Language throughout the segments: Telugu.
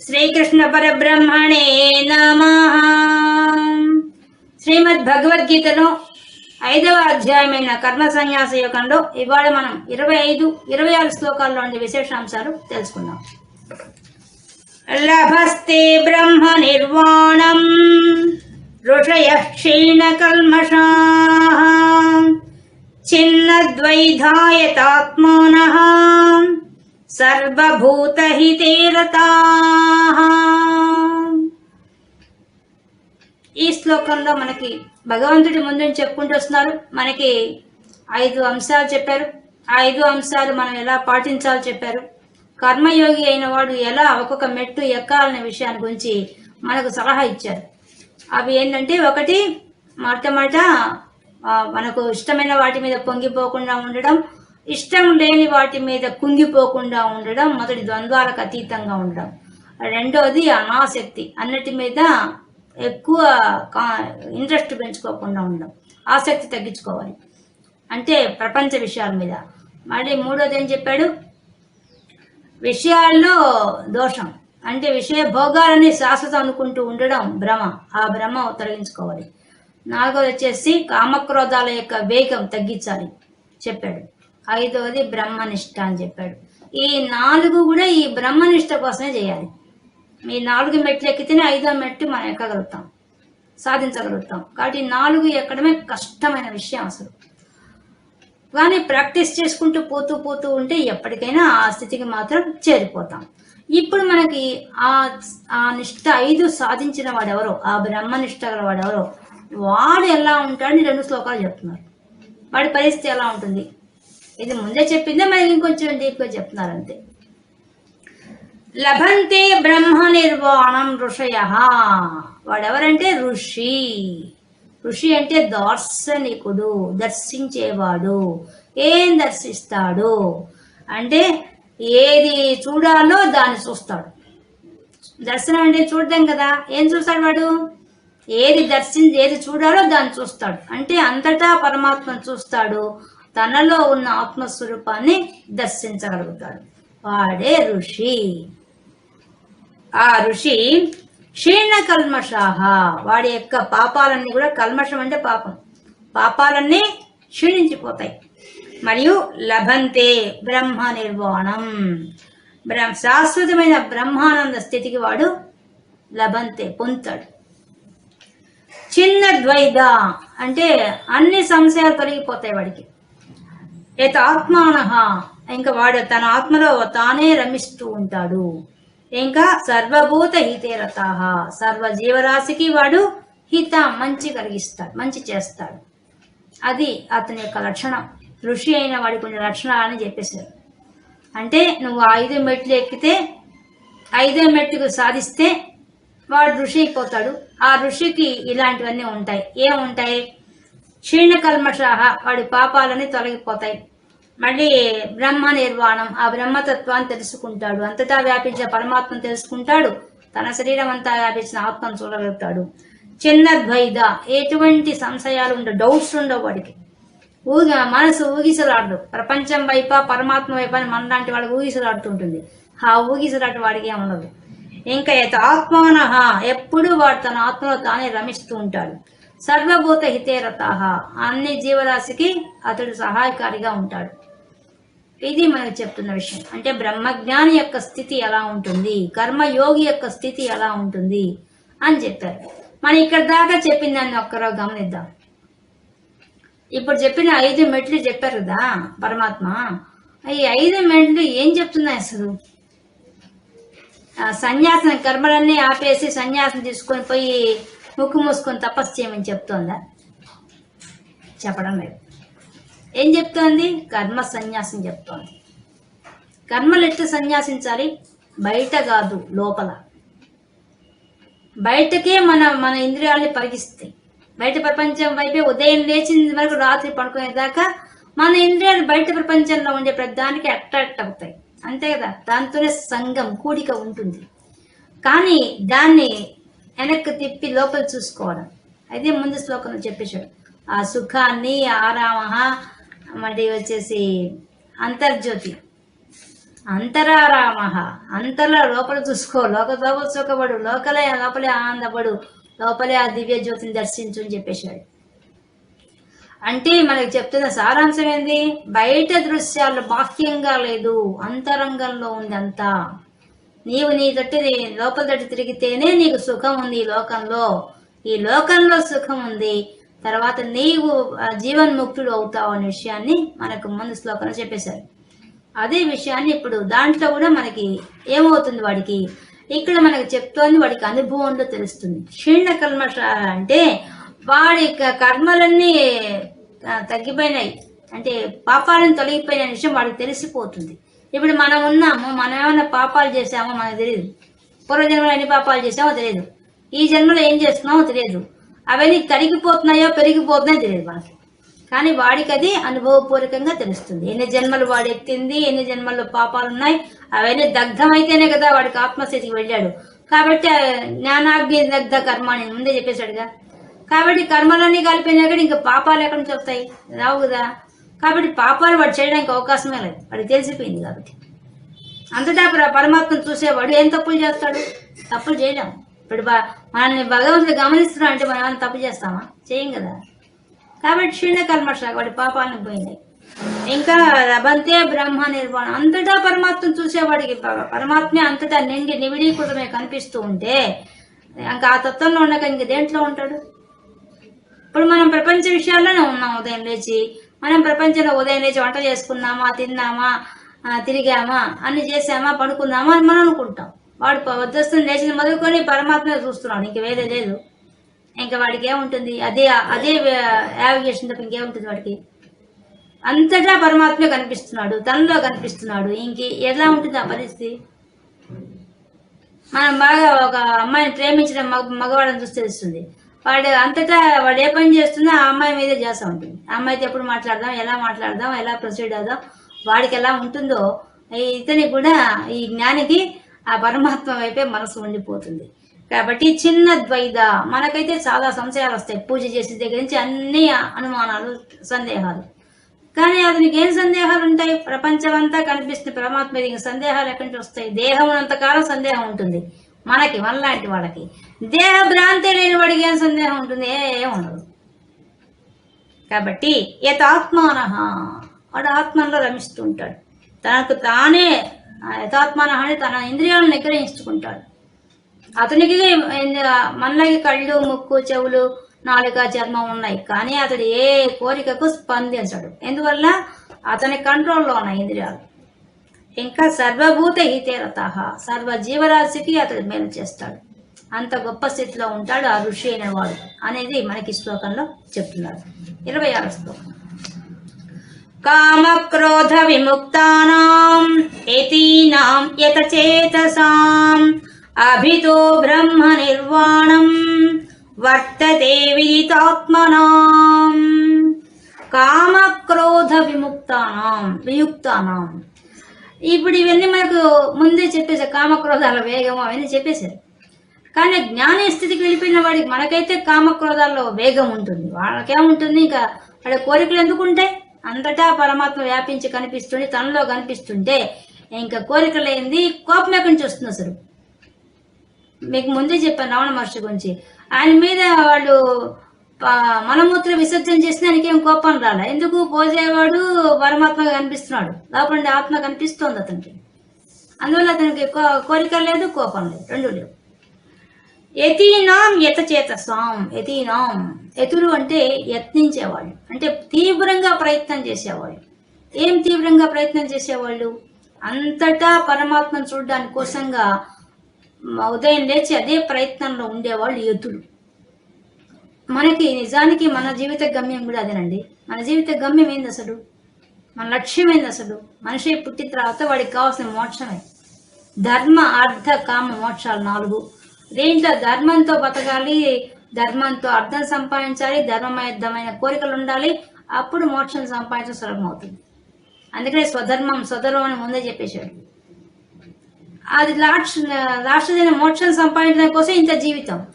శ్రీకృష్ణ పరబ్రహ్మణే నమ. శ్రీమద్ భగవద్గీతలో ఐదవ అధ్యాయమైన కర్మ సన్యాస యోగంలో ఇవాళ మనం ఇరవై ఐదు ఇరవై ఆరు శ్లోకాల్లోని విశేషాంశాలు తెలుసుకుందాం. లభస్తే బ్రహ్మ నిర్వాణం ఋషయ క్షీణ కల్మషా చిన్నద్వైధాయతాత్మాన సర్వభూతహితే రతాః ఈ శ్లోకంలో మనకి భగవంతుడి ముందు చెప్పుకుంటూ వస్తున్నారు. మనకి ఐదు అంశాలు చెప్పారు. ఆ ఐదు అంశాలు మనం ఎలా పాటించాలో చెప్పారు. కర్మయోగి అయిన వాడు ఎలా ఒక్కొక్క మెట్టు ఎక్కాలనే విషయాన్ని గురించి మనకు సలహా ఇచ్చారు. అవి ఏంటంటే ఒకటి మొట్టమొదట మనకు ఇష్టమైన వాటి మీద పొంగిపోకుండా ఉండడం ఇష్టం లేని వాటి మీద కుంగిపోకుండా ఉండడం మొదటి ద్వంద్వాలకు అతీతంగా ఉండడం. రెండోది అనాసక్తి. అన్నిటి మీద ఎక్కువ ఇంట్రెస్ట్ పెంచుకోకుండా ఉండడం. ఆసక్తి తగ్గించుకోవాలి. అంటే ప్రపంచ విషయాల మీద. మళ్ళీ మూడోది ఏం చెప్పాడు? విషయాల్లో దోషం. అంటే విషయ భోగాలని శాశ్వతం అనుకుంటూ ఉండడం భ్రమ. ఆ భ్రమ తొలగించుకోవాలి. నాలుగోది వచ్చేసి కామక్రోధాల యొక్క వేగం తగ్గించాలి. చెప్పాడు. ఐదవది బ్రహ్మనిష్ట అని చెప్పాడు. ఈ నాలుగు కూడా ఈ బ్రహ్మనిష్ట కోసమే చేయాలి. ఈ నాలుగు మెట్లు ఎక్కితేనే ఐదో మెట్టు మనం ఎక్కగలుగుతాం సాధించగలుగుతాం. కాబట్టి ఈ నాలుగు ఎక్కడమే కష్టమైన విషయం అసలు. కానీ ప్రాక్టీస్ చేసుకుంటూ పోతూ పోతూ ఉంటే ఎప్పటికైనా ఆ స్థితికి మాత్రం చేరిపోతాం. ఇప్పుడు మనకి ఆ ఆ నిష్ట ఐదు సాధించిన వాడెవరో ఆ బ్రహ్మనిష్ట గల వాడెవరో వాడు ఎలా ఉంటాడని రెండు శ్లోకాలు చెప్తున్నారు. వాడి పరిస్థితి ఎలా ఉంటుంది? ఇది ముందే చెప్పిందే? మరి ఇంకొంచెం డీప్గా చెప్తున్నారు అంతే లభంతే బ్రహ్మ నిర్వాణం ఋషయ. వాడెవరంటే? ఋషి. ఋషి అంటే దార్శనికుడు దర్శించేవాడు. ఏం దర్శిస్తాడు? అంటే ఏది చూడాలో దాన్ని చూస్తాడు. దర్శనం అంటే చూడడం కదా. ఏం చూస్తాడు వాడు? ఏది దర్శించి ఏది చూడాలో దాన్ని చూస్తాడు. అంటే అంతటా పరమాత్మను చూస్తాడు. తనలో ఉన్న ఆత్మస్వరూపాన్ని దర్శించగలుగుతాడు. వాడే ఋషి. ఆ ఋషి క్షీణ కల్మషాహ. వాడి యొక్క పాపాలన్నీ కూడా కల్మషం అంటే పాపం. పాపాలన్నీ క్షీణించిపోతాయి. మరియు లభంతే బ్రహ్మ నిర్వాణం. బ్రహ్మ శాశ్వతమైన బ్రహ్మానంద స్థితికి వాడు లభంతే పొందుతాడు. చిన్న ద్వైద అంటే అన్ని సంశయాలు తొలగిపోతాయి వాడికి. ఏత ఆత్మాన. ఇంకా వాడు తన ఆత్మలో తానే రమిస్తూ ఉంటాడు. ఇంకా సర్వభూత హితేరత. సర్వ జీవరాశికి వాడు హిత మంచి కలిగిస్తాడు మంచి చేస్తాడు. అది అతని యొక్క లక్షణం. ఋషి అయిన వాడి కొన్ని లక్షణాలని చెప్పేశారు. అంటే నువ్వు ఐదు మెట్లు ఎక్కితే ఐదో మెట్టుకు సాధిస్తే వాడు ఋషి అయిపోతాడు. ఆ ఋషికి ఇలాంటివన్నీ ఉంటాయి. ఏముంటాయి? క్షీణ కల్మషాహ వాడి పాపాలని తొలగిపోతాయి. మళ్ళీ బ్రహ్మ నిర్వాణం ఆ బ్రహ్మతత్వాన్ని తెలుసుకుంటాడు. అంతటా వ్యాపించే పరమాత్మను తెలుసుకుంటాడు. తన శరీరం అంతా వ్యాపించిన ఆత్మను చూడగలుగుతాడు. చిన్న ద్వైద ఎటువంటి సంశయాలు ఉండవు డౌట్స్ ఉండవు వాడికి. ఊగ మనసు ఊగిసలాడదు. ప్రపంచం వైపా పరమాత్మ వైపా అని మనలాంటి వాడికి ఊగిసలాడుతుంటుంది ఆ ఊగిసలాట వాడికి ఉండదు ఇంకా ఆత్మానహ ఎప్పుడు వాడు తన ఆత్మలో తానే రమిస్తూ ఉంటాడు. సర్వభూత హితేరత అన్ని జీవరాశికి అతడు సహాయకారిగా ఉంటాడు. ఇది మనకు చెప్తున్న విషయం. అంటే బ్రహ్మజ్ఞాని యొక్క స్థితి ఎలా ఉంటుంది? కర్మయోగి యొక్క స్థితి ఎలా ఉంటుంది? అని చెప్పారు. మనం ఇక్కడ దాకా చెప్పిన దాన్ని ఒక్కరో గమనిద్దాం. ఇప్పుడు చెప్పిన ఐదు మెట్లు చెప్పారు కదా పరమాత్మ. ఈ ఐదు మెట్లు ఏం చెప్తున్నాయి అసలు? ఆ సన్యాసం కర్మలన్నీ ఆపేసి సన్యాసం తీసుకొని పోయి ముక్కు మూసుకొని తపస్సు చేయమని చెప్తోందా? చెప్పడం లేదు. ఏం చెప్తోంది? కర్మ సన్యాసం చెప్తోంది. కర్మలు ఎట్లా సన్యాసించాలి? బయట కాదు లోపల. బయటకే మన మన ఇంద్రియాలని పరిగిస్తాయి. బయట ప్రపంచం వైపే ఉదయం లేచిన వరకు రాత్రి పడుకునేదాకా మన ఇంద్రియాలు బయట ప్రపంచంలో ఉండే ప్రతిదానికి అట్రాక్ట్ అవుతాయి. అంతే కదా? దాంతోనే సంఘం కూడిక ఉంటుంది. కానీ దాన్ని వెనక్కి తిప్పి లోపల చూసుకోవడం. అదే ముందు శ్లోకంలో చెప్పేశాడు. ఆ సుఖాన్ని ఆరామ మళ్ళీ వచ్చేసి అంతర్జ్యోతి. అంతరారామ అంతలో లోపల చూసుకో. లోక లోపల సుఖపడు. లోకలే లోపలే ఆనందపడు. లోపలే ఆ దివ్య జ్యోతిని దర్శించు అని చెప్పేశాడు. అంటే మనకి చెప్తున్న సారాంశం ఏంది? బయట దృశ్యాలు బాహ్యంగా లేదు. అంతరంగంలో ఉంది అంతా. నీవు నీ తట్టు లోపల తట్టు తిరిగితేనే నీకు సుఖం ఉంది ఈ లోకంలో. ఈ లోకంలో సుఖం ఉంది. తర్వాత నీవు జీవన్ముక్తుడు అవుతావు అనే విషయాన్ని మనకు ముందు శ్లోకంలో చెప్పేశారు. అదే విషయాన్ని ఇప్పుడు దాంట్లో కూడా మనకి ఏమవుతుంది వాడికి? ఇక్కడ మనకి చెప్తోంది వాడికి అనుభవంలో తెలుస్తుంది. క్షీణ కర్మ అంటే వాడి కర్మలన్నీ తగ్గిపోయినాయి. అంటే పాపాలను తొలగిపోయిన విషయం వాడికి తెలిసిపోతుంది. ఇప్పుడు మనం ఉన్నాము మనం ఏమైనా పాపాలు చేసామో మనకు తెలియదు పూర్వజన్మలో ఎన్ని పాపాలు చేసామో తెలియదు ఈ జన్మలో ఏం చేస్తున్నామో తెలియదు అవన్నీ తరిగిపోతున్నాయో పెరిగిపోతున్నాయో తెలియదు మనకి. కానీ వాడికి అది అనుభవపూర్వకంగా తెలుస్తుంది. ఎన్ని జన్మలు వాడు ఎత్తింది ఎన్ని జన్మల్లో పాపాలు ఉన్నాయి అవన్నీ దగ్ధమైతేనే కదా వాడికి ఆత్మస్థితికి వెళ్ళాడు. కాబట్టి జ్ఞానాగ్ని దగ్ధ కర్మ అని ముందే చెప్పేశాడుగా. కాబట్టి కర్మలన్నీ కలిపినా కూడా ఇంకా పాపాలు ఎక్కడి నుంచి వస్తాయి? రావు కదా. కాబట్టి పాపాలు వాడు చేయడానికి అవకాశమే లేదు. వాడికి తెలిసిపోయింది కాబట్టి. అంతటా ప్ర- పరమాత్మను చూసేవాడు ఏం తప్పులు చేస్తాడు? తప్పులు చేయలేం. ఇప్పుడు మనల్ని భగవంతుడు గమనిస్తున్నాడు అంటే మనం ఏమైనా తప్పు చేస్తామా? చేయం కదా. కాబట్టి క్షీణ కల్మష వాడి పాపాలను పోయినాయి ఇంకా రబంతే బ్రహ్మ నిర్వాణం. అంతటా పరమాత్మను చూసేవాడికి పరమాత్మే అంతటా నిండి నివిడీకృతమే కనిపిస్తూ ఉంటే ఇంకా ఆ తత్వంలో ఉండక ఇంక దేంట్లో ఉంటాడు? ఇప్పుడు మనం ప్రపంచ విషయాల్లోనే ఉన్నాం ఉదయం లేచి. మనం ప్రపంచంలో ఉదయం లేచి వంట చేసుకున్నామా తిన్నామా తిరిగామా అన్ని చేసామా పడుకున్నామా అని మనం అనుకుంటాం. వాడు వద్దస్తుని లేచిన మొదలుకొని పరమాత్మ చూస్తున్నాడు. ఇంక వేరే లేదు. ఇంకా వాడికి ఏముంటుంది? అదే అదే యావిగేషన్ తప్ప ఇంకేముంటుంది వాడికి? అంతటా పరమాత్మ కనిపిస్తున్నాడు. తనలో కనిపిస్తున్నాడు. ఇంక ఎలా ఉంటుంది ఆ పరిస్థితి? మనం బాగా ఒక అమ్మాయిని ప్రేమించిన మగ మగవాళ్ళని చూస్తే తెలుస్తుంది. వాడు అంతటా వాడు ఏ పని చేస్తున్నా ఆ అమ్మాయి మీదే చేస్తూ ఉంటుంది. ఆ అమ్మాయితో ఎప్పుడు మాట్లాడదాం ఎలా మాట్లాడదాం ఎలా ప్రొసీడ్ అవుదాం వాడికి ఎలా ఉంటుందో ఇతనికి కూడా ఈ జ్ఞానికి ఆ పరమాత్మ వైపే మనసు ఉండిపోతుంది. కాబట్టి చిన్న ద్వైద మనకైతే చాలా సంశయాలు వస్తాయి. పూజ చేసే దగ్గర నుంచి అన్ని అనుమానాలు సందేహాలు. కానీ అతనికి ఏం సందేహాలు ఉంటాయి? ప్రపంచం అంతా కనిపిస్తుంది పరమాత్మ సందేహాలు ఎక్కడి నుంచి వస్తాయి? దేహం అంతకాలం సందేహం ఉంటుంది. మనకి మనలాంటి వాళ్ళకి. దేహ భ్రాంతి లేని వాడికి ఏం సందేహం ఉంటుంది? ఏం ఉండదు. కాబట్టి యథాత్మాన. వాడు ఆత్మలో రమిస్తూ ఉంటాడు తనకు తానే ఆ యథాత్మాన అని తన ఇంద్రియాలను నిగ్రహించుకుంటాడు. అతనికి మనలకి కళ్ళు ముక్కు చెవులు నాలుక చర్మం ఉన్నాయి. కానీ అతడు ఏ కోరికకు స్పందించడు. ఎందువల్ల? అతని కంట్రోల్లో ఉన్నాయి ఇంద్రియాలు. ఇంకా సర్వభూత హితేరత సర్వ జీవరాశికి అతడు మేలు చేస్తాడు. అంత గొప్ప స్థితిలో ఉంటాడు ఆ ఋషి అనేవాడు అనేది మనకి శ్లోకంలో చెప్తున్నారు. ఇరవై ఆరు శ్లోకం. కామక్రోధ విముక్తానాం యతీనాం యతచేతసాం అభితో బ్రహ్మ నిర్వాణం వర్తతే విదితాత్మనాం కామక్రోధ విముక్తానాం వియుక్తానాం. ఇప్పుడు ఇవన్నీ మనకు ముందే చెప్పేసారు కామక్రోధాల వేగం అవన్నీ చెప్పేశారు. కానీ జ్ఞాన స్థితికి వెళ్ళిపోయిన వాడికి మనకైతే కామక్రోధాల్లో వేగం ఉంటుంది. వాళ్ళకేముంటుంది? ఇంకా వాళ్ళ కోరికలు ఎందుకు ఉంటాయి? అంతటా పరమాత్మ వ్యాపించి కనిపిస్తుంది తనలో కనిపిస్తుంటే ఇంకా కోరికలు లేనిది కోపం ఎక్కడి నుంచి వస్తుంది అసలు మీకు ముందే చెప్పాను రావణ మహర్షి గురించి. ఆయన మీద వాళ్ళు మలమూత్ర విసర్జన చేసిన ఆయనకి ఏం కోపం రాలే. ఎందుకు? పోసేవాడు పరమాత్మగా కనిపిస్తున్నాడు. లోపల ఆత్మ కనిపిస్తోంది అతనికి. అందువల్ల అతనికి కో- కోరిక లేదు కోపం లేదు. రెండు లేవు. యతీనాం యత చేతసాం యతీనాం. యతులు అంటే యత్నించేవాళ్ళు. అంటే తీవ్రంగా ప్రయత్నం చేసేవాళ్ళు. ఏం తీవ్రంగా ప్రయత్నం చేసేవాళ్ళు? అంతటా పరమాత్మను చూడడానికి కోసంగా ఉదయం లేచి అదే ప్రయత్నంలో ఉండేవాళ్ళు యతులు మనకి నిజానికి మన జీవిత గమ్యం కూడా అదేనండి. మన జీవిత గమ్యం ఏంది అసలు? మన లక్ష్యం ఏంది అసలు? మనిషి పుట్టిన తర్వాత వాడికి కావాల్సిన మోక్షమే ధర్మ అర్థ కామ మోక్షాలు నాలుగు. దీంట్లో ధర్మంతో బతకాలి? ధర్మంతో అర్థం సంపాదించాలి ధర్మమైన కోరికలు ఉండాలి అప్పుడు మోక్షం సంపాదించడం సులభం అవుతుంది. అందుకనే స్వధర్మం స్వధర్మం అని ముందే చెప్పేశాడు. అది లాస్ట్ లాస్ట్ మోక్షం సంపాదించడం కోసం ఇంత జీవితం.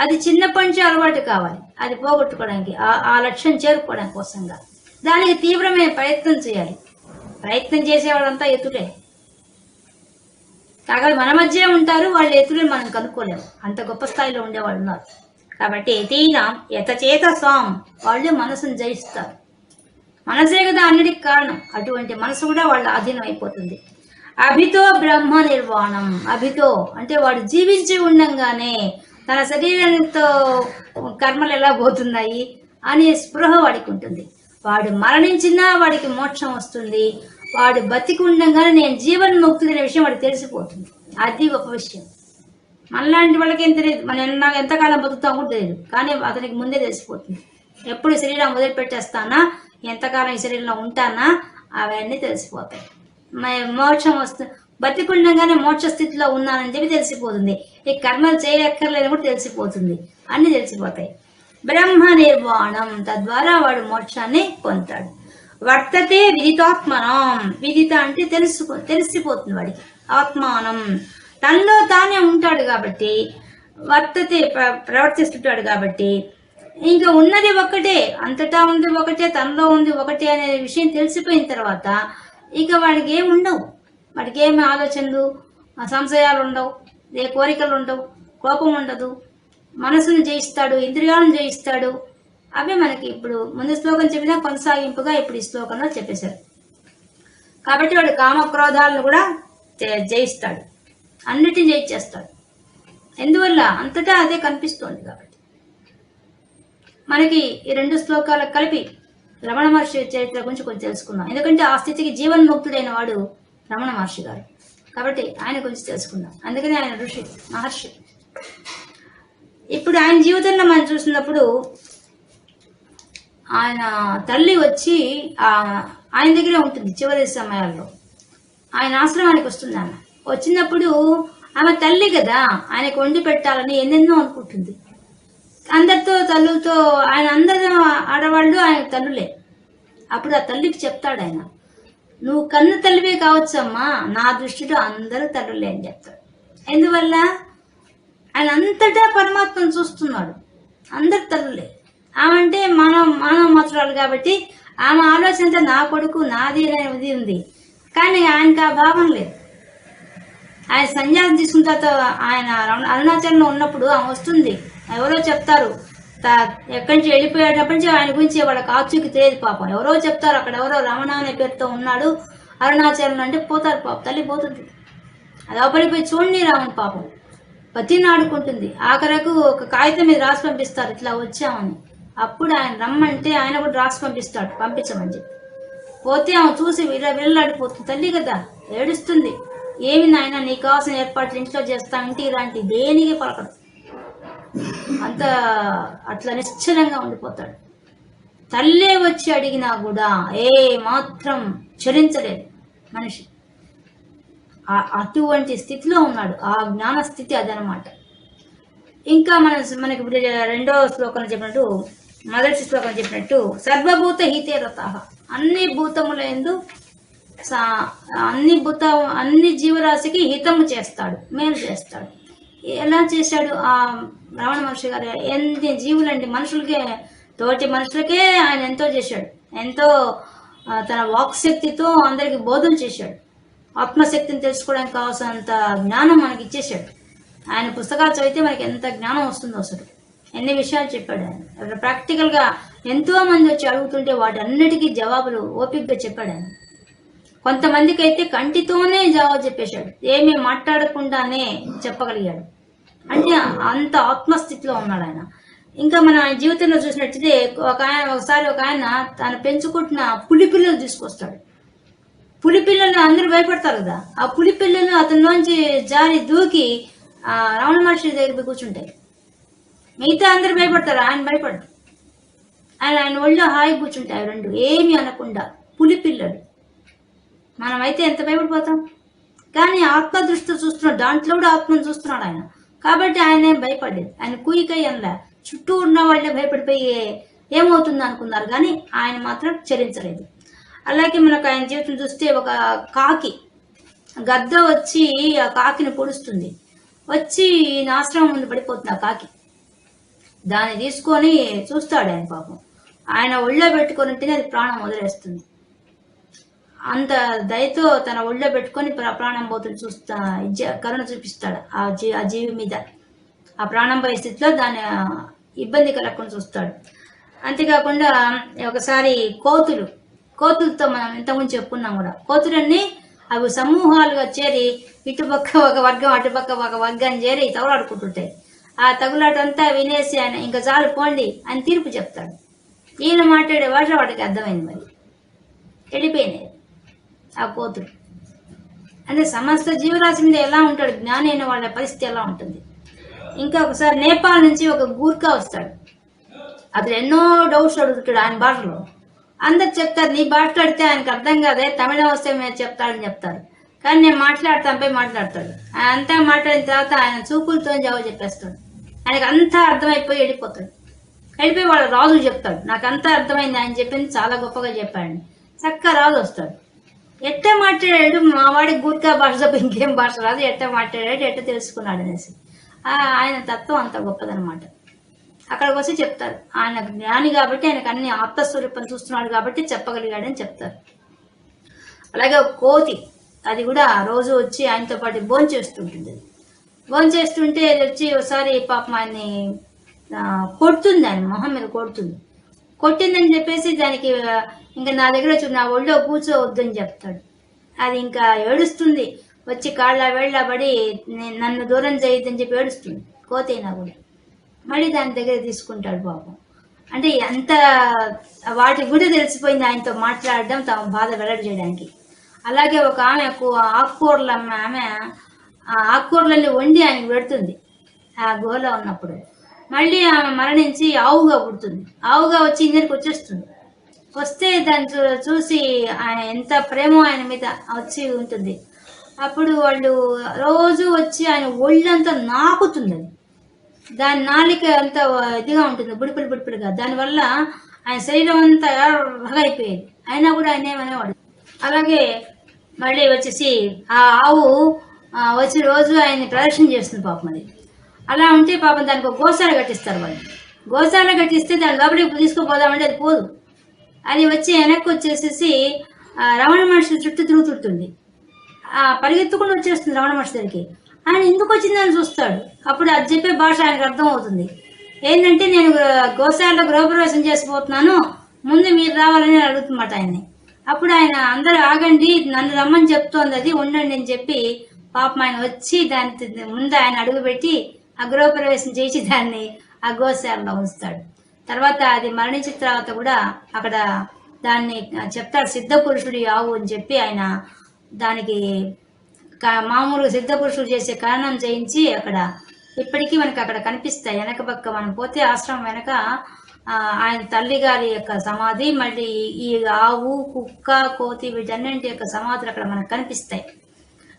అది చిన్నప్పటి నుంచి అలవాటు కావాలి. అది పోగొట్టుకోవడానికి ఆ- ఆ లక్ష్యం చేరుకోవడానికి కోసంగా. దానికి తీవ్రమైన ప్రయత్నం చేయాలి. ప్రయత్నం చేసేవాళ్ళంతా ఎత్తులే. కాగా మన మధ్య ఉంటారు వాళ్ళ ఎత్తులే మనం కనుక్కోలేము. అంత గొప్ప స్థాయిలో ఉండేవాళ్ళు ఉన్నారు. కాబట్టి ఎతీనా యతచేత స్వాం వాళ్ళు మనసును జయిస్తారు. మనసే కదా అన్నిటికి కారణం. అటువంటి మనసు కూడా వాళ్ళ అధీనం అయిపోతుంది. అభితో బ్రహ్మ నిర్వాణం. అభితో అంటే వాడు జీవించి ఉండంగానే తన శరీరంతో కర్మలు ఎలా పోతున్నాయి అనే స్పృహ వాడికి ఉంటుంది. వాడు మరణించినా వాడికి మోక్షం వస్తుంది. వాడు బతికి ఉండంగానే నేను జీవన్ముక్తుడు అనే విషయం వాడికి తెలిసిపోతుంది. అది ఒక విషయం. మనలాంటి వాళ్ళకి ఏం తెలియదు. మనం నాకు ఎంతకాలం బతుకుతాం కూడా తెలియదు. కానీ అతనికి ముందే తెలిసిపోతుంది. ఎప్పుడు శరీరం వదిలిపెట్టేస్తానా? ఎంతకాలం ఈ శరీరంలో ఉంటానా? అవన్నీ తెలిసిపోతాయి. మోక్షం వస్తు బతికుండగానే మోక్ష స్థితిలో ఉన్నానని చెప్పి తెలిసిపోతుంది. ఈ కర్మలు చేయక్కర్లేదు కూడా తెలిసిపోతుంది. అన్ని తెలిసిపోతాయి. బ్రహ్మ నిర్వాణం తద్వారా వాడు మోక్షాన్ని పొందుతాడు. వర్తతే విదితాత్మనం. విదిత అంటే తెలుసుకో తెలిసిపోతుంది వాడికి. ఆత్మానం. తనలో తానే ఉంటాడు కాబట్టి వర్తతే ప్రవర్తిస్తుంటాడు కాబట్టి ఇంకా ఉన్నది ఒకటే అంతటా ఉంది ఒకటే తనలో ఉంది ఒకటే అనే విషయం తెలిసిపోయిన తర్వాత ఇక వాడికి ఏమి ఉండవు. వాడికి ఏమి ఆలోచనలు సంశయాలు ఉండవు ఏ కోరికలు ఉండవు కోపం ఉండదు మనసును జయిస్తాడు ఇంద్రియాలను జయిస్తాడు. అవే మనకి ఇప్పుడు ముందు శ్లోకం చెప్పినా కొనసాగింపుగా ఇప్పుడు ఈ శ్లోకంలో చెప్పేశారు. కాబట్టి వాడు కామక్రోధాలను కూడా జయిస్తాడు. అన్నిటిని జయించేస్తాడు ఎందువల్ల? అంతటా అదే కనిపిస్తోంది కాబట్టి. మనకి ఈ రెండు శ్లోకాలకు కలిపి రమణ మహర్షి చరిత్ర గురించి కొంచెం తెలుసుకుందాం. ఎందుకంటే ఆ స్థితికి జీవన్ముక్తుడైన వాడు రమణ మహర్షి గారు. కాబట్టి ఆయన గురించి తెలుసుకుందాం. అందుకని ఆయన ఋషి మహర్షి. ఇప్పుడు ఆయన జీవితంలో మనం చూసినప్పుడు ఆయన తల్లి వచ్చి ఆయన దగ్గరే ఉంటుంది చివరి సమయాల్లో. ఆయన ఆశ్రమానికి వస్తుంది ఆమె. వచ్చినప్పుడు ఆమె తల్లి కదా ఆయనకు వండి పెట్టాలని ఎన్నెన్నో అనుకుంటుంది. అందరితో తల్లుతో ఆయన అందరి ఆడవాళ్ళు ఆయన తల్లులే. అప్పుడు ఆ తల్లికి చెప్తాడు ఆయన. నువ్వు కన్ను తల్లివే కావచ్చమ్మా. నా దృష్టిలో అందరూ తల్లులే అని చెప్తాడు. ఎందువల్ల? ఆయన అంతటా పరమాత్మను చూస్తున్నాడు. అందరు తల్లులే. ఆమె అంటే మనం మానవ మాత్రాలు కాబట్టి ఆమె ఆలోచన నా కొడుకు నాది అనేది ఉంది. కానీ ఆయనకు ఆ భావం లేదు. ఆయన సన్యాసం తీసుకున్న తర్వాత ఆయన అరుణాచలంలో ఉన్నప్పుడు ఆమె వస్తుంది. ఎవరో చెప్తారు ఎక్కడి నుంచి వెళ్ళిపోయేటప్పటి నుంచి ఆయన గురించి వాళ్ళకి ఆచూకి తెలియదు పాపం. ఎవరో చెప్తారు అక్కడ ఎవరో రమణ అనే పేరుతో ఉన్నాడు. అరుణాచలం అంటే పోతారు పాపం తల్లి పోతుంది. అది అవపడిపోయి చూడండి రామని పాపం. బతినాడుకుంటుంది ఆఖరకు ఒక కాగితం మీద రాసి పంపిస్తారు ఇట్లా వచ్చామని. అప్పుడు ఆయన రమ్మంటే ఆయన కూడా రాసి పంపిస్తాడు పంపించమని చెప్పి. పోతే ఆమె చూసి విల విల్లాడిపోతుంది తల్లి కదా ఏడుస్తుంది. ఏమి నాయన నీ కావాల్సిన ఏర్పాట్లు ఇంట్లో చేస్తా ఇంటికి రాంటి దేనికి పలకడు? అంత అట్లా నిశ్చలంగా ఉండిపోతాడు. తల్లే వచ్చి అడిగినా కూడా ఏ మాత్రం చరించలేదు మనిషి. అటువంటి స్థితిలో ఉన్నాడు. ఆ జ్ఞాన స్థితి అదనమాట. ఇంకా మన మనకి రెండో శ్లోకం చెప్పినట్టు మొదటి శ్లోకం చెప్పినట్టు సర్వభూత హితే రథ అన్ని భూతముల ఎందు సా- అన్ని భూత అన్ని జీవరాశికి హితము చేస్తాడు మేలు చేస్తాడు. ఎలా చేశాడు ఆ రావణ మహర్షి గారు? ఎన్ని జీవులండి. మనుషులకే తోటి మనుషులకే ఆయన ఎంతో చేశాడు. ఎంతో తన వాక్శక్తితో అందరికి బోధన చేశాడు. ఆత్మశక్తిని తెలుసుకోవడానికి కావాల్సినంత జ్ఞానం మనకి ఇచ్చేశాడు. ఆయన పుస్తకాలు చదివితే మనకి ఎంత జ్ఞానం వస్తుందో అసలు. ఎన్ని విషయాలు చెప్పాడు ఆయన. ప్రాక్టికల్గా ఎంతో మంది వచ్చి అడుగుతుంటే వాటన్నిటికీ జవాబులు ఓపికగా చెప్పాడు ఆయన. కొంతమందికి అయితే కంటితోనే జవాబు చెప్పేశాడు. ఏమీ మాట్లాడకుండానే చెప్పగలిగాడు. అంటే అంత ఆత్మస్థితిలో ఉన్నాడు ఆయన. ఇంకా మన జీవితంలో చూసినట్టయితే ఒక ఆయన ఒకసారి ఒక ఆయన తను పెంచుకుంటున్న పులి పిల్లలు తీసుకొస్తాడు. పులి పిల్లలు అందరూ భయపడతారు కదా. ఆ పులి పిల్లలు అతనిలోంచి జారి దూకి ఆ రావణ మహర్షి దగ్గర కూర్చుంటాయి. మిగతా అందరూ భయపడతారు. ఆయన భయపడతారు ఆయన ఆయన ఒళ్ళో హాయి కూర్చుంటాయి రెండు. ఏమీ అనకుండా పులి పిల్లలు. మనమైతే ఎంత భయపడిపోతాం? కానీ ఆత్మ దృష్టి చూస్తున్నాడు దాంట్లో కూడా ఆత్మను చూస్తున్నాడు ఆయన. కాబట్టి ఆయన ఏం భయపడలేదు. ఆయన కుయికై అనలే చుట్టూ ఉన్న వాళ్ళే భయపడిపోయి ఏమవుతుంది అనుకున్నారు. కానీ ఆయన మాత్రం చరించలేదు. అలాగే మనకు ఆయన జీవితం చూస్తే ఒక కాకి గద్ద వచ్చి ఆ కాకిని పొడుస్తుంది. వచ్చి నాశనం ముందు పడిపోతుంది ఆ కాకి. దాన్ని తీసుకొని చూస్తాడు ఆయన పాపం. ఆయన ఒళ్ళో పెట్టుకొని ఉంటేనే అది ప్రాణం వదిలేస్తుంది. అంత దయతో తన ఒళ్ళో పెట్టుకొని ప్రాణం పోతుంది చూస్తా కరుణ చూపిస్తాడు ఆ జీ ఆ జీవి మీద. ఆ ప్రాణం పోయే స్థితిలో దాని ఇబ్బంది కలగకుండా చూస్తాడు. అంతేకాకుండా ఒకసారి కోతులు కోతులతో మనం ఇంతకుముందు చెప్పుకున్నాం కూడా కోతులన్నీ అవి సమూహాలుగా చేరి ఇటుపక్క ఒక వర్గం అటుపక్క ఒక వర్గం చేరి తగులాడుకుంటుంటాయి. ఆ తగులాటంతా వినేసి ఆయన ఇంకా చాలు పోండి అని తీర్పు చెప్తాడు. ఈయన మాట్లాడే భాష వాడికి అర్థమైంది మరి. వెళ్ళిపోయినాయి. ఆ కోతులు అంటే సమస్త జీవరాశి మీద ఎలా ఉంటాడు? జ్ఞాని అయిన వాళ్ళ పరిస్థితి ఎలా ఉంటుంది? ఇంకా ఒకసారి నేపాల్ నుంచి ఒక గూర్ఖా వస్తాడు. అతను ఎన్నో డౌట్స్ అడుగుతాడు ఆయన భాషలో అందరు చెప్తారు నీ మాట్లాడితే ఆయనకు అర్థం కాదే తమిళం వస్తే మీరు చెప్తాడని చెప్తారు. కానీ నేను మాట్లాడతాను పోయి మాట్లాడతాడు. ఆయన అంతా మాట్లాడిన తర్వాత ఆయన చూపులతో జవాబు చెప్పేస్తాడు. ఆయనకు అంతా అర్థమైపోయి వెళ్ళిపోతాడు. వెళ్ళిపోయి వాళ్ళ రాజు చెప్తాడు. నాకు అంతా అర్థమైంది ఆయన చెప్పింది చాలా గొప్పగా చెప్పాడు. చక్కగా రాజు వస్తాడు. ఎట్ట మాట్లాడాడు? మా వాడికి గుర్కా భాష తప్ప ఇంకేం భాష రాదు. ఎట్ట మాట్లాడాడు ఎట్ట తెలుసుకున్నాడు అనేసి. ఆయన తత్వం అంత గొప్పదనమాట అక్కడికి వచ్చి చెప్తారు. ఆయన జ్ఞాని కాబట్టి ఆయనకు అన్ని ఆత్మస్వరూపం చూస్తున్నాడు కాబట్టి చెప్పగలిగాడని చెప్తారు. అలాగే కోతి అది కూడా రోజు వచ్చి ఆయనతో పాటు భోజనం చేస్తుంటుంది. భోజనం చేస్తుంటే అది వచ్చి ఒకసారి పాపం ఆయన్ని కొడుతుంది ఆయన మొహం మీద కొడుతుంది. కొట్టిందని చెప్పేసి దానికి ఇంకా నా దగ్గర వచ్చి నా ఒళ్ళో కూర్చోవద్దని చెప్తాడు. అది ఇంకా ఏడుస్తుంది. వచ్చి కాళ్ళ వేళ్ళ పడి నన్ను దూరం చేయొద్దని చెప్పి ఏడుస్తుంది. కోతైనా కూడా మళ్ళీ దాని దగ్గర తీసుకుంటాడు పాపం. అంటే ఎంత వాటికి కూడా తెలిసిపోయింది ఆయనతో మాట్లాడడం తమ బాధ వెల్లడి చేయడానికి. అలాగే ఒక ఆమె ఆకుకూరలు అమ్మ ఆమె ఆకుకూరలన్నీ వండి ఆయనకు పెడుతుంది. ఆ గోలో ఉన్నప్పుడు. మళ్ళీ ఆమె మరణించి ఆవుగా పుడుతుంది. ఆవుగా వచ్చి ఇందరికి వచ్చేస్తుంది. వస్తే దాన్ని చూ- చూసి ఆయన ఎంత ప్రేమ ఆయన మీద వచ్చి ఉంటుంది. అప్పుడు వాళ్ళు రోజు వచ్చి ఆయన ఒళ్ళంతా నాకుతుంది అది దాని నాలిక అంత ఇదిగా ఉంటుంది బుడిపిడి బుడిపిడిగా దానివల్ల ఆయన శరీరం అంతా ఎర్రగా అయిపోయేది. అయినా కూడా ఆయన ఏమనేవాడు? అలాగే మళ్ళీ వచ్చేసి ఆ ఆవు వచ్చి రోజు ఆయన్ని ప్రదర్శన చేస్తుంది పాపం అది. అలా ఉంటే పాపం దానికి ఒక గోశాల కట్టిస్తారు వాళ్ళు. గోశాల కట్టిస్తే దాని లోపలికి తీసుకుపోదామంటే అది పోదు. అది వచ్చి వెనక్కి వచ్చేసేసి రమణ మహర్షి చుట్టూ తిరుగుతుంటుంది. పరిగెత్తుకుండా వచ్చేస్తుంది రమణ మహర్షి దగ్గరికి. ఆయన ఎందుకు వచ్చిందని చూస్తాడు. అప్పుడు అది చెప్పే భాష ఆయనకు అర్థం అవుతుంది ఏంటంటే నేను గోశాలలో గృహప్రవేశం చేసిపోతున్నాను. ముందు మీరు రావాలని అడుగుతున్నమాట ఆయన్ని. అప్పుడు ఆయన అందరూ ఆగండి నన్ను రమ్మని చెప్తోంది అది ఉండండి అని చెప్పి పాపం ఆయన వచ్చి దాని ముందు ఆయన అడుగుపెట్టి అగ్రహప్రవేశం చేసి దాన్ని ఆ గోశాలలో ఉంచుతాడు. తర్వాత అది మరణించిన తర్వాత కూడా అక్కడ దాన్ని చెప్తాడు సిద్ధ పురుషుడు ఆవు అని చెప్పి ఆయన దానికి మామూలు మామూలుగా సిద్ధ పురుషుడు చేసే కారణం చేయించి అక్కడ ఇప్పటికీ మనకి అక్కడ కనిపిస్తాయి. వెనక పక్క మనం పోతే ఆశ్రమం వెనక ఆయన తల్లి గారి యొక్క సమాధి మళ్ళీ ఈ ఆవు కుక్క కోతి వీటన్నింటి యొక్క సమాధులు అక్కడ మనకు కనిపిస్తాయి.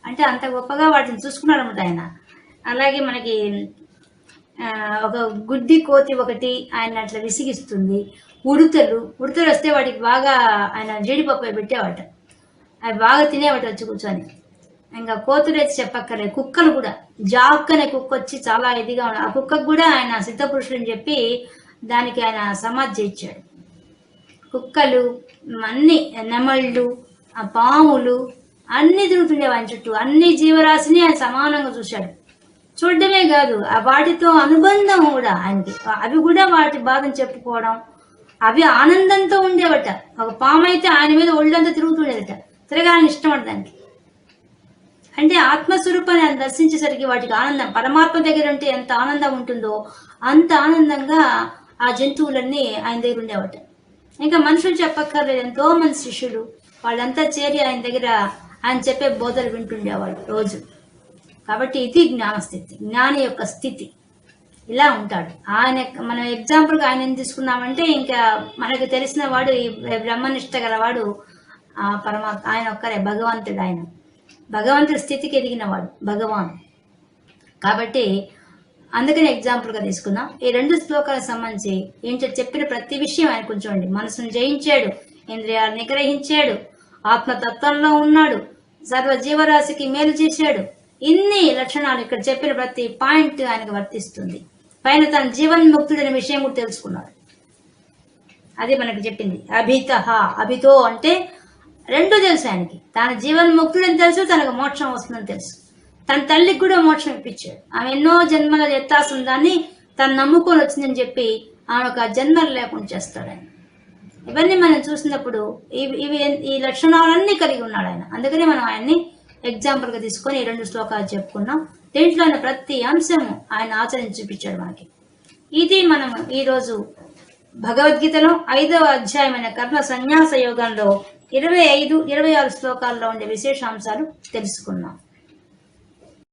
అంటే అంత గొప్పగా వాటిని చూసుకున్నాడు అనమాట ఆయన. అలాగే మనకి ఒక గుడ్డి కోతి ఒకటి ఆయన అట్లా విసిగిస్తుంది. ఉడతలు ఉడతలు వస్తే వాటికి బాగా ఆయన జీడిపప్పు పెట్టేవాట. అవి బాగా తినేవాట వచ్చి కూర్చొని. ఇంకా కోతులు అయితే చెప్పక్కర్లేదు. కుక్కలు కూడా. జాక్ అనే కుక్క వచ్చి చాలా ఇదిగా ఉన్నాయి ఆ కుక్కకు కూడా ఆయన సిద్ధపురుషుడు అని చెప్పి దానికి ఆయన సమాధి చేయించాడు. కుక్కలు అన్ని నెమళ్ళు ఆ పాములు అన్ని తిరుగుతుండేవి ఆయన చుట్టూ. అన్ని జీవరాశిని ఆయన సమానంగా చూశాడు. చూడడమే కాదు ఆ వాటితో అనుబంధం కూడా ఆయనకి అవి కూడా వాటి బాధను చెప్పుకోవడం అవి ఆనందంతో ఉండేవట. ఒక పాము అయితే ఆయన మీద ఒళ్ళంతా తిరుగుతుండేదట. తిరగాలని ఇష్టం దానికి అంటే ఆత్మస్వరూపాన్ని ఆయన దర్శించేసరికి వాటికి ఆనందం పరమాత్మ దగ్గర ఉంటే ఎంత ఆనందం ఉంటుందో అంత ఆనందంగా ఆ జంతువులన్నీ ఆయన దగ్గర ఉండేవట. ఇంకా మనుషులు చెప్పక్కర్లేదు ఎంతో మంది శిష్యులు వాళ్ళంతా చేరి ఆయన దగ్గర ఆయన చెప్పే బోధలు వింటుండేవాళ్ళు రోజు. కాబట్టి ఇది జ్ఞానస్థితి జ్ఞాని యొక్క స్థితి. ఇలా ఉంటాడు. ఆయన మనం ఎగ్జాంపుల్గా ఆయన ఏం తీసుకున్నామంటే ఇంకా మనకు తెలిసిన వాడు ఈ బ్రహ్మనిష్ట గలవాడు ఆ పరమాత్మ ఆయన ఒక్కరే భగవంతుడు ఆయన. భగవంతుడి స్థితికి ఎదిగినవాడు భగవాన్. కాబట్టి అందుకని ఎగ్జాంపుల్గా తీసుకుందాం. ఈ రెండు శ్లోకాలకు సంబంధించి ఏంటో చెప్పిన ప్రతి విషయం ఆయన కొంచెం మనసును జయించాడు ఇంద్రియాలు నిగ్రహించాడు ఆత్మతత్వంలో ఉన్నాడు సర్వ జీవరాశికి మేలు చేశాడు. ఇన్ని లక్షణాలు ఇక్కడ చెప్పిన ప్రతి పాయింట్ ఆయనకు వర్తిస్తుంది. పైన తన జీవన్ ముక్తుడైన విషయం కూడా తెలుసుకున్నాడు. అది మనకు చెప్పింది. అభిత అభితో అంటే రెండు తెలుసు ఆయనకి. తన జీవన్ ముక్తుడని తెలుసు తనకు మోక్షం వస్తుందని తెలుసు. తన తల్లికి కూడా మోక్షం ఇప్పించాడు. ఆమె ఎన్నో జన్మల ఎత్తాల్సిన దాన్ని తను నమ్ముకొని వచ్చిందని చెప్పి ఆమె ఒక జన్మలు లేకుండా చేస్తాడు ఆయన. ఇవన్నీ మనం చూసినప్పుడు ఇవి ఇవి ఈ లక్షణాలన్నీ కలిగి ఉన్నాడు ఆయన. అందుకనే మనం ఆయన్ని ఎగ్జాంపుల్గా తీసుకొని ఈ రెండు శ్లోకాలు చెప్పుకున్నాం. దీంట్లోని ప్రతి అంశము ఆయన ఆచరించి చూపించాడు మనకి. ఇది మనం ఈరోజు భగవద్గీతలో ఐదవ అధ్యాయమైన కర్మ సన్యాస యోగంలో ఇరవై ఐదు ఇరవై ఆరు శ్లోకాల్లో ఉండే విశేషాంశాలు తెలుసుకున్నాం.